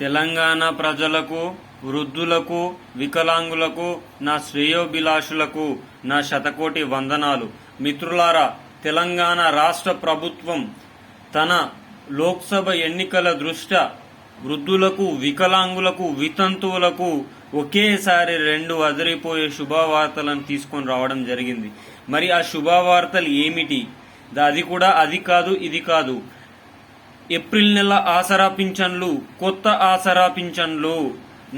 తెలంగాణ ప్రజలకు వృద్ధులకు వికలాంగులకు నా శ్రేయోభిలాషులకు నా శతకోటి వందనాలు. మిత్రులారా తెలంగాణ రాష్ట్ర ప్రభుత్వం తన లోక్సభ ఎన్నికల దృష్ట్యా వృద్ధులకు వికలాంగులకు వితంతువులకు ఒకేసారి రెండు అదిరిపోయే శుభవార్తలను తీసుకొని రావడం జరిగింది. మరి ఆ శుభవార్తలు ఏమిటి? అది కూడా అది కాదు ఇది కాదు. ఏప్రిల్ నెల ఆసరా పింఛన్లు కొత్త ఆసరా పింఛన్లు.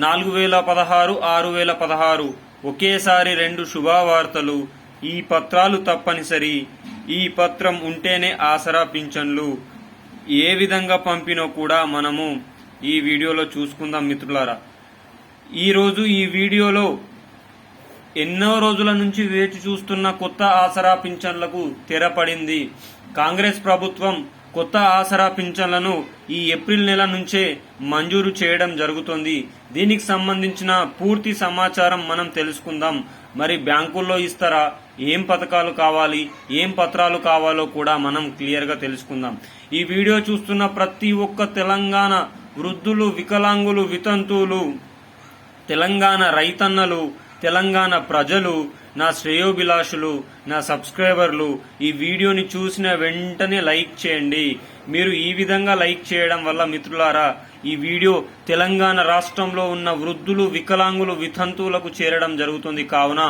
నాలుగు వేల పదహారు ఆరు వేల పదహారు. ఒకేసారి రెండు శుభవార్తలు. ఈ పత్రాలు తప్పనిసరి. ఈ పత్రం ఉంటేనే ఆసరా పింఛన్లు. ఏ విధంగా పంపినో కూడా మనము ఈ వీడియోలో చూసుకుందాం మిత్రులారా. ఈరోజు ఈ వీడియోలో ఎన్నో రోజుల నుంచి వేచి చూస్తున్న కొత్త ఆసరా పింఛన్లకు తెరపడింది కాంగ్రెస్ ప్రభుత్వం కొత్త ఆసరా పింఛన్లను ఈ ఏప్రిల్ నెల నుంచే మంజూరు చేయడం జరుగుతోంది. దీనికి సంబంధించిన పూర్తి సమాచారం మనం తెలుసుకుందాం. మరి బ్యాంకుల్లో ఇస్తారా? ఏం పథకాలు కావాలి? ఏం పత్రాలు కావాలో కూడా మనం క్లియర్గా తెలుసుకుందాం. ఈ వీడియో చూస్తున్న ప్రతి ఒక్క తెలంగాణ వృద్ధులు వికలాంగులు వితంతువులు తెలంగాణ రైతన్నలు తెలంగాణ ప్రజలు నా శ్రేయోభిలాషులు నా సబ్స్క్రైబర్లు ఈ వీడియోని చూసిన వెంటనే లైక్ చేయండి. మీరు ఈ విధంగా లైక్ చేయడం వల్ల మిత్రులారా ఈ వీడియో తెలంగాణ రాష్ట్రంలో ఉన్న వృద్ధులు వికలాంగులు వితంతువులకు చేరడం జరుగుతుంది. కావున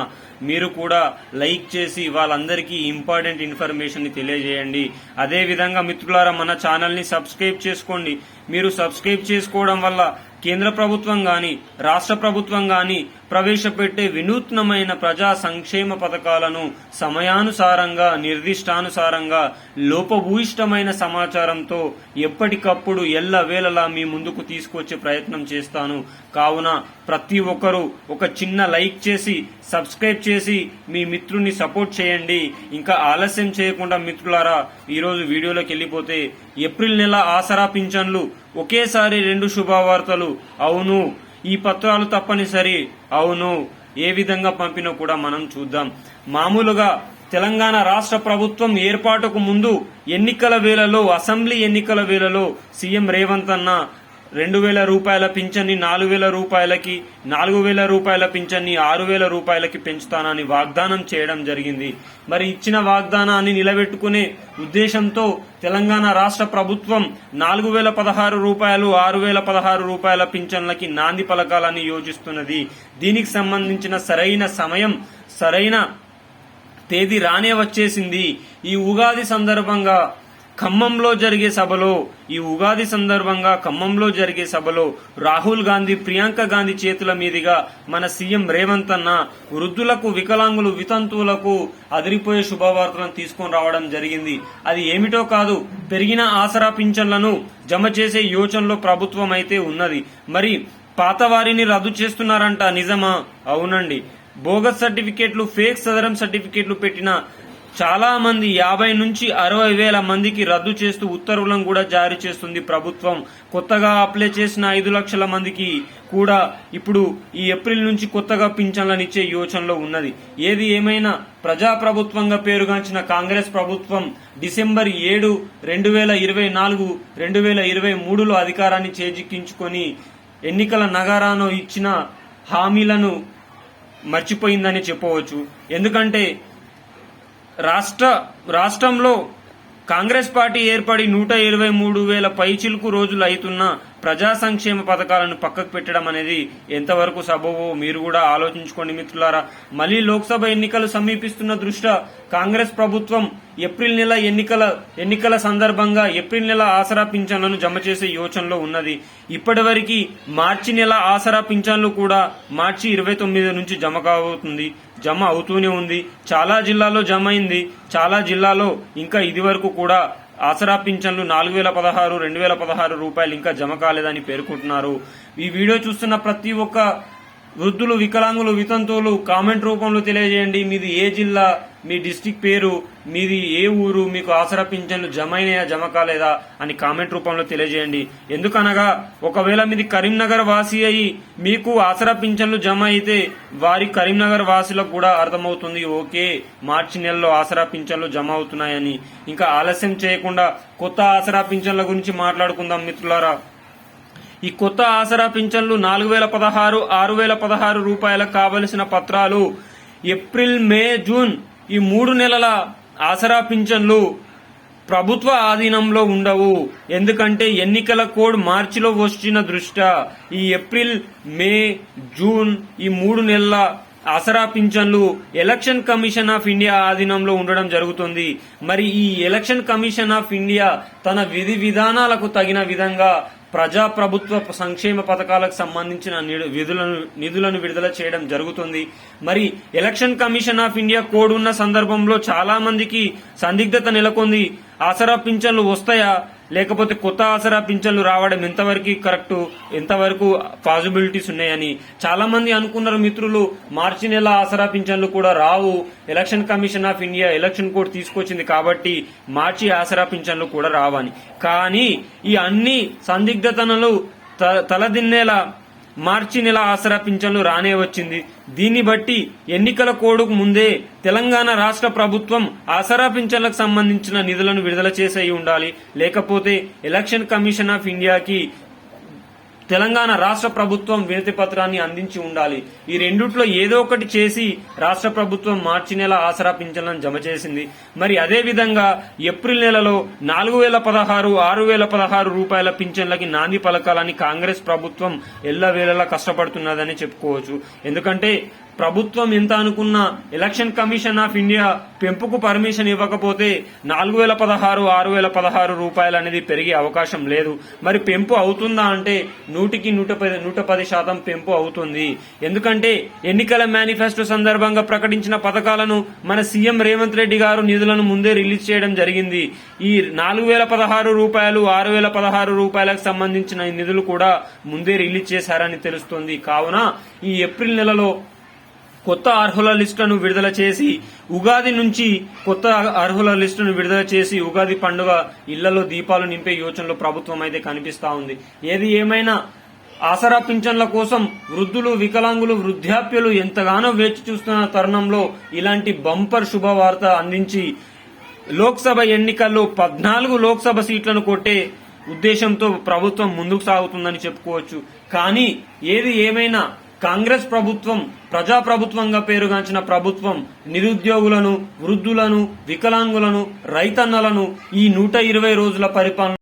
మీరు కూడా లైక్ చేసి వాళ్ళందరికీ ఇంపార్టెంట్ ఇన్ఫర్మేషన్ని తెలియజేయండి. అదే విధంగా మిత్రులారా మన ఛానల్ని సబ్స్క్రైబ్ చేసుకోండి. మీరు సబ్స్క్రైబ్ చేసుకోవడం వల్ల కేంద్ర ప్రభుత్వం గాని రాష్ట్ర ప్రభుత్వం గాని ప్రవేశపెట్టే వినూత్నమైన ప్రజా సంక్షేమ పథకాలను సమయానుసారంగా నిర్దిష్టానుసారంగా లోపభూయిష్టమైన సమాచారంతో ఎప్పటికప్పుడు ఎల్లవేళలా మీ ముందుకు తీసుకొచ్చే ప్రయత్నం చేస్తాను. కావున ప్రతి ఒక్కరూ ఒక చిన్న లైక్ చేసి సబ్స్క్రైబ్ చేసి మీ మిత్రుని సపోర్ట్ చేయండి. ఇంకా ఆలస్యం చేయకుండా మిత్రులారా ఈరోజు వీడియోలోకి వెళ్ళిపోతే ఏప్రిల్ నెల ఆసరా పింఛన్లు ఒకేసారి రెండు శుభవార్తలు. అవును ఈ పత్రాలు తప్పనిసరి. అవును ఏ విధంగా పంపినో కూడా మనం చూద్దాం. మామూలుగా తెలంగాణ రాష్ట్ర ప్రభుత్వం ఏర్పాటుకు ముందు ఎన్నికల వేళలో అసెంబ్లీ ఎన్నికల వేళలో సీఎం రేవంత్ అన్న రెండు వేల రూపాయల పింఛన్ని నాలుగు వేల రూపాయలకి నాలుగు వేల రూపాయల పింఛన్ని ఆరు వేల రూపాయలకి పెంచుతానని వాగ్దానం చేయడం జరిగింది. మరి ఇచ్చిన వాగ్దానాన్ని నిలబెట్టుకునే ఉద్దేశంతో తెలంగాణ రాష్ట్ర ప్రభుత్వం నాలుగు వేల పదహారు రూపాయలు ఆరు వేల పదహారు రూపాయల పింఛన్లకి నాంది పలకాలని యోచిస్తున్నది దీనికి సంబంధించిన సరైన సమయం సరైన తేదీ రానే వచ్చేసింది. ఈ ఉగాది సందర్భంగా ఖమ్మంలో జరిగే సభలో ఈ ఉగాది సందర్భంగా ఖమ్మంలో జరిగే సభలో రాహుల్ గాంధీ ప్రియాంక గాంధీ చేతుల మీదుగా మన సీఎం రేవంత్ అన్న వృద్ధులకు వికలాంగులు వితంతువులకు అదిరిపోయే శుభవార్తలను తీసుకొని రావడం జరిగింది. అది ఏమిటో కాదు పెరిగిన ఆసరా పింఛన్లను జమ చేసే యోచనలో ప్రభుత్వం అయితే ఉన్నది. మరి పాత వారిని రద్దు చేస్తున్నారంట నిజమా? అవునండి. బోగస్ సర్టిఫికేట్లు ఫేక్ సదరం సర్టిఫికేట్లు పెట్టిన చాలా మంది యాభై నుంచి అరవై వేల మందికి రద్దు చేస్తూ ఉత్తర్వులను కూడా జారీ చేస్తుంది ప్రభుత్వం. కొత్తగా అప్లై చేసిన ఐదు లక్షల మందికి కూడా ఇప్పుడు ఈ ఏప్రిల్ నుంచి కొత్తగా పింఛన్లను ఇచ్చే యోచనలో ఉన్నది. ఏది ఏమైనా ప్రజాప్రభుత్వంగా పేరుగాంచిన కాంగ్రెస్ ప్రభుత్వం డిసెంబర్ ఏడు రెండు వేల ఇరవై నాలుగు రెండు వేల ఇరవై మూడులో అధికారాన్ని చేజిక్కించుకొని ఎన్నికల నగారాను ఇచ్చిన హామీలను మర్చిపోయిందని చెప్పవచ్చు. ఎందుకంటే రాష్ట్ర రాష్ట్రంలో కాంగ్రెస్ పార్టీ ఏర్పడి నూట ఇరవై మూడు వేల పైచిలుకు రోజులు అవుతున్న ప్రజా సంక్షేమ పథకాలను పక్కకు పెట్టడం అనేది ఎంతవరకు సబబో మీరు కూడా ఆలోచించుకోండి మిత్రులారా. మళ్ళీ లోక్సభ ఎన్నికలు సమీపిస్తున్న దృష్ట్యా కాంగ్రెస్ ప్రభుత్వం ఏప్రిల్ నెల ఎన్నికల ఎన్నికల సందర్భంగా ఏప్రిల్ నెల ఆసరా పింఛన్లను జమ చేసే యోచనలో ఉన్నది. ఇప్పటివరకు మార్చి నెల ఆసరా పింఛన్లు కూడా మార్చి ఇరవై తొమ్మిది నుంచి జమ కాబోతుంది జమ అవుతూనే ఉంది. చాలా జిల్లాలో జమ అయింది. చాలా జిల్లాలో ఇంకా ఇది వరకు కూడా ఆసరా పింఛన్లు నాలుగు వేల పదహారు రెండు వేల పదహారు రూపాయలు ఇంకా జమ కాలేదని పేర్కొంటున్నారు. ఈ వీడియో చూస్తున్న ప్రతి ఒక్క వృద్ధులు వికలాంగులు వితంతువులు కామెంట్ రూపంలో తెలియజేయండి. మీది ఏ జిల్లా మీ డిస్టిక్ పేరు మీది ఏ ఊరు మీకు ఆసరా పింఛన్లు జమ అయినాయా జమ కాలేదా అని కామెంట్ రూపంలో తెలియజేయండి. ఎందుకనగా ఒకవేళ మీది కరీంనగర్ వాసి అయి మీకు ఆసరా పింఛన్లు జమ అయితే వారి కరీంనగర్ వాసులకు కూడా అర్థమవుతుంది ఓకే మార్చి నెలలో ఆసరా పింఛన్లు జమ అవుతున్నాయని ఇంకా ఆలస్యం చేయకుండా కొత్త ఆసరా పింఛన్ల గురించి మాట్లాడుకుందాం మిత్రులారా. ఈ కొత్త ఆసరా పింఛన్లు నాలుగు వేల పదహారు ఆరు వేల పదహారు రూపాయలకు కావలసిన పత్రాలు ఏప్రిల్ మే జూన్ ఈ మూడు నెలల ఆసరా పింఛన్లు ప్రభుత్వ ఆధీనంలో ఉండవు. ఎందుకంటే ఎన్నికల కోడ్ మార్చిలో వచ్చిన దృష్ట్యా ఈ ఏప్రిల్ మే జూన్ ఈ మూడు నెలల ఆసరా పింఛన్లు ఎలక్షన్ కమిషన్ ఆఫ్ ఇండియా ఆధీనంలో ఉండడం జరుగుతుంది. మరి ఈ ఎలక్షన్ కమిషన్ ఆఫ్ ఇండియా తన విధి విధానాలకు తగిన విధంగా ప్రజా ప్రభుత్వ సంక్షేమ పథకాలకు సంబంధించిన విధులను నిధులను విడుదల చేయడం జరుగుతుంది. మరి election commission of India code ఉన్న సందర్భంలో చాలా మందికి సందిగ్ధత నెలకొంది. ఆసరా పింఛన్లు వస్తాయా? లేకపోతే కొత్త ఆసరా పింఛన్లు రావడం ఎంతవరకు కరెక్ట్? ఎంతవరకు పాసిబిలిటీస్ ఉన్నాయని చాలా మంది అనుకున్నారు మిత్రులు మార్చి నెల ఆసరా పింఛన్లు కూడా రావు. Election commission of India election code తీసుకొచ్చింది కాబట్టి మార్చి ఆసరా పింఛన్లు కూడా రావని. కానీ ఈ అన్ని సందిగ్ధతనలు తలదిన్నేలా మార్చి నెల ఆసరా పింఛన్లు రానే వచ్చింది. దీన్ని బట్టి ఎన్నికల కోడుకు ముందే తెలంగాణ రాష్ట్ర ప్రభుత్వం ఆసరా పింఛన్లకు సంబంధించిన నిధులను విడుదల చేసే ఉండాలి. లేకపోతే ఎలక్షన్ కమిషన్ ఆఫ్ ఇండియాకి తెలంగాణ రాష్ట్ర ప్రభుత్వం వినతి పత్రాన్ని అందించి ఉండాలి. ఈ రెండుట్లో ఏదో ఒకటి చేసి రాష్ట్ర ప్రభుత్వం మార్చి నెల ఆసరా పింఛన్లను జమ చేసింది. మరి అదే విధంగా ఏప్రిల్ నెలలో నాలుగు వేల పదహారు ఆరు వేల పదహారు రూపాయల పింఛన్లకి నాంది పలకాలని కాంగ్రెస్ ప్రభుత్వం ఎల్లవేళలా కష్టపడుతున్నదని చెప్పుకోవచ్చు. ఎందుకంటే ప్రభుత్వం ఎంత అనుకున్నా ఎలక్షన్ కమిషన్ ఆఫ్ ఇండియా పెంపుకు పర్మిషన్ ఇవ్వకపోతే నాలుగు వేల పదహారు ఆరు వేల పదహారు రూపాయలు అనేది పెరిగే అవకాశం లేదు. మరి పెంపు అవుతుందా అంటే నూటికి నూట పది నూట పది శాతం పెంపు అవుతుంది. ఎందుకంటే ఎన్నికల మేనిఫెస్టో సందర్భంగా ప్రకటించిన పథకాలను మన సీఎం రేవంత్ రెడ్డి గారు నిధులను ముందే రిలీజ్ చేయడం జరిగింది. ఈ నాలుగు వేల పదహారు రూపాయలు ఆరు వేల పదహారు రూపాయలకు సంబంధించిన నిధులు కూడా ముందే రిలీజ్ చేశారని తెలుస్తోంది. కావున ఈ ఏప్రిల్ నెలలో కొత్త అర్హుల లిస్టును విడుదల చేసి ఉగాది నుంచి కొత్త అర్హుల లిస్టును విడుదల చేసి ఉగాది పండుగ ఇళ్ళలో దీపాలు నింపే యోచనలో ప్రభుత్వం అయితే కనిపిస్తా ఉంది. ఏది ఏమైనా ఆసరా పింఛన్ల కోసం వృద్ధులు వికలాంగులు వృద్ధాప్యులు ఎంతగానో వేచి చూస్తున్న తరుణంలో ఇలాంటి బంపర్ శుభవార్త అందించి లోక్సభ ఎన్నికల్లో పద్నాలుగు లోక్సభ సీట్లను కొట్టే ఉద్దేశంతో ప్రభుత్వం ముందుకు సాగుతుందని చెప్పుకోవచ్చు. కానీ ఏది ఏమైనా కాంగ్రెస్ ప్రభుత్వం ప్రజా ప్రభుత్వంగా పేరుగాంచిన ప్రభుత్వం నిరుద్యోగులను వృద్ధులను వికలాంగులను రైతన్నలను ఈ నూట ఇరవై రోజుల పరిపాలన